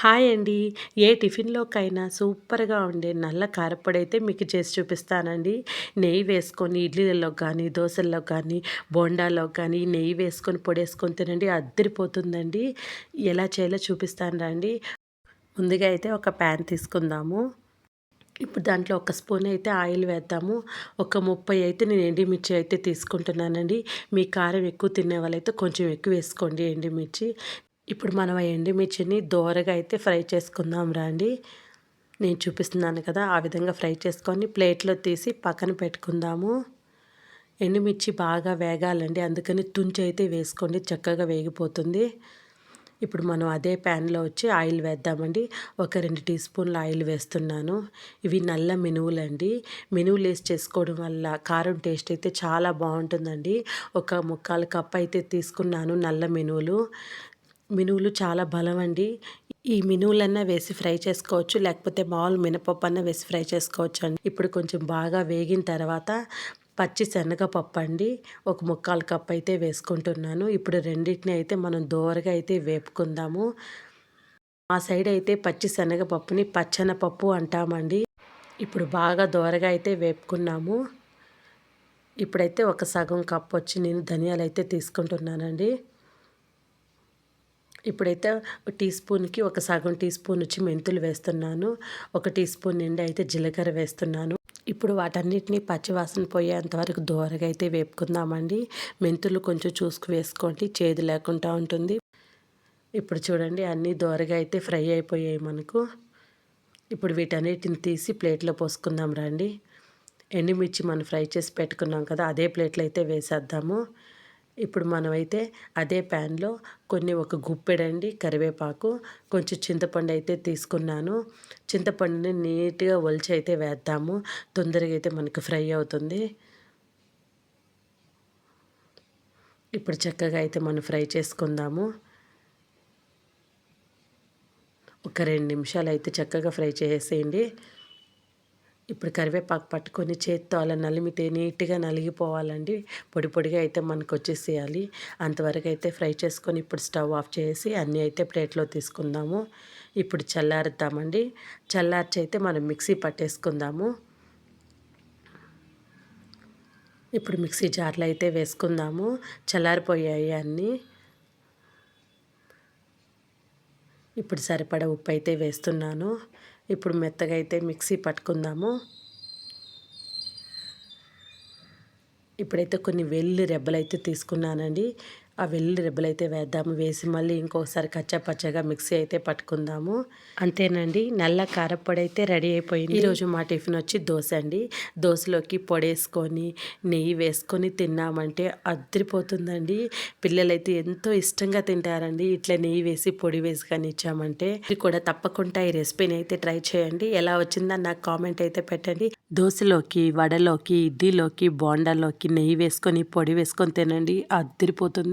Hi అండి. ఏ టిఫిన్లోకైనా సూపర్గా ఉండే నల్ల కారప్పొడి అయితే మీకు చేసి చూపిస్తానండి. నెయ్యి వేసుకొని ఇడ్లీలలో కానీ దోశల్లో కానీ బోండాలో కానీ నెయ్యి వేసుకొని పొడి వేసుకొని తినండి అద్దరిపోతుందండి. ఎలా చేయాలో చూపిస్తాను రండి. ముందుగా అయితే ఒక ప్యాన్ తీసుకుందాము. ఇప్పుడు దాంట్లో ఒక స్పూన్ అయితే ఆయిల్ వేద్దాము. ఒక ముప్పై అయితే నేను ఎండిమిర్చి అయితే తీసుకుంటున్నానండి. మీ కారం ఎక్కువ తినే వాళ్ళైతే కొంచెం ఎక్కువ వేసుకోండి ఎండిమిర్చి. ఇప్పుడు మనం ఆ ఎండుమిర్చిని దోరగా అయితే ఫ్రై చేసుకుందాం రండి. నేను చూపిస్తున్నాను కదా ఆ విధంగా ఫ్రై చేసుకొని ప్లేట్లో తీసి పక్కన పెట్టుకుందాము. ఎండుమిర్చి బాగా వేగాలండి అందుకని తుంచి అయితే వేసుకోండి చక్కగా వేగిపోతుంది. ఇప్పుడు మనం అదే ప్యాన్లో వచ్చి ఆయిల్ వేద్దామండి. ఒక రెండు టీ స్పూన్ల ఆయిల్ వేస్తున్నాను. ఇవి నల్ల మినువులండి. మినువులు వేసి చేసుకోవడం వల్ల కారం టేస్ట్ అయితే చాలా బాగుంటుందండి. ఒక ముక్కాలు కప్ అయితే తీసుకున్నాను నల్ల మినువులు. మినువులు చాలా బలం అండి ఈ మినువులన్నా వేసి ఫ్రై చేసుకోవచ్చు లేకపోతే మామూలు మినపప్పు అన్న వేసి ఫ్రై చేసుకోవచ్చు అండి ఇప్పుడు కొంచెం బాగా వేగిన తర్వాత పచ్చి శనగపప్పు అండి. ఒక ముక్కాలు కప్ అయితే వేసుకుంటున్నాను. ఇప్పుడు రెండింటిని అయితే మనం దోరగా అయితే వేపుకుందాము. మా సైడ్ అయితే పచ్చి శనగపప్పుని పచ్చనపప్పు అంటామండి. ఇప్పుడు బాగా దోరగా అయితే వేపుకున్నాము. ఇప్పుడైతే ఒక సగం కప్ వచ్చి నేను ధనియాలు అయితే తీసుకుంటున్నానండి. ఇప్పుడైతే టీ స్పూన్కి ఒక సగం టీ స్పూన్ వచ్చి మెంతులు వేస్తున్నాను. ఒక టీ స్పూన్ నిండి అయితే జీలకర్ర వేస్తున్నాను. ఇప్పుడు వాటన్నిటిని పచ్చివాసన పోయేంత వరకు దూరగా అయితే వేపుకుందామండి. మెంతులు కొంచెం చూసుకు వేసుకోండి చేదు లేకుండా ఉంటుంది. ఇప్పుడు చూడండి అన్నీ దూరగా అయితే ఫ్రై అయిపోయాయి మనకు. ఇప్పుడు వీటన్నిటిని తీసి ప్లేట్లో పోసుకుందాం రండి. ఎండుమిర్చి మనం ఫ్రై చేసి పెట్టుకున్నాం కదా అదే ప్లేట్లో అయితే వేసేద్దాము. ఇప్పుడు మనమైతే అదే ప్యాన్లో కొన్ని ఒక గుప్పెడండి కరివేపాకు కొంచెం చింతపండు అయితే తీసుకున్నాను. చింతపండుని నీట్గా ఒలిచి అయితే వేద్దాము. తొందరగా అయితే మనకు ఫ్రై అవుతుంది. ఇప్పుడు చక్కగా అయితే మనం ఫ్రై చేసుకుందాము. ఒక రెండు నిమిషాలు అయితే చక్కగా ఫ్రై చేసేయండి. ఇప్పుడు కరివేపాకు పట్టుకొని చేత్తో అలా నలిమితే నీట్గా నలిగిపోవాలండి. పొడి పొడిగా అయితే మనకు వచ్చేసేయాలి. అంతవరకు అయితే ఫ్రై చేసుకొని ఇప్పుడు స్టవ్ ఆఫ్ చేసి అన్నీ అయితే ప్లేట్లో తీసుకుందాము. ఇప్పుడు చల్లారుద్దామండి. చల్లార్చి అయితే మనం మిక్సీ పట్టేసుకుందాము. ఇప్పుడు మిక్సీ జార్లు అయితే వేసుకుందాము. చల్లారిపోయాయి అన్నీ. ఇప్పుడు సరిపడ ఉప్పు అయితే వేస్తున్నాను. ఇప్పుడు మెత్తగా అయితే మిక్సీ పట్టుకుందాము. ఇప్పుడైతే కొన్ని వెల్లి రెబ్బలు అయితే తీసుకున్నానండి. ఆ వెల్లుల్లి రెబ్బలు అయితే వేద్దాము. వేసి మళ్ళీ ఇంకొకసారి కచ్చపచ్చగా మిక్సీ అయితే పట్టుకుందాము. అంతేనండి. నల్ల కారపొడి అయితే రెడీ అయిపోయింది. ఈరోజు మా టిఫిన్ వచ్చి దోశ అండి. దోశలోకి పొడేసుకొని నెయ్యి వేసుకొని తిన్నామంటే అద్దరిపోతుందండి పిల్లలైతే ఎంతో ఇష్టంగా తింటారండి. ఇట్లా నెయ్యి వేసి పొడి వేసి కానీ ఇచ్చామంటే ఇది కూడా తప్పకుండా ఈ రెసిపీని అయితే ట్రై చేయండి. ఎలా వచ్చిందని నాకు కామెంట్ అయితే పెట్టండి. దోశలోకి వడలోకి ఇడ్లీలోకి బోండాలోకి నెయ్యి వేసుకొని పొడి వేసుకొని తినండి. అదిరిపోతుంది.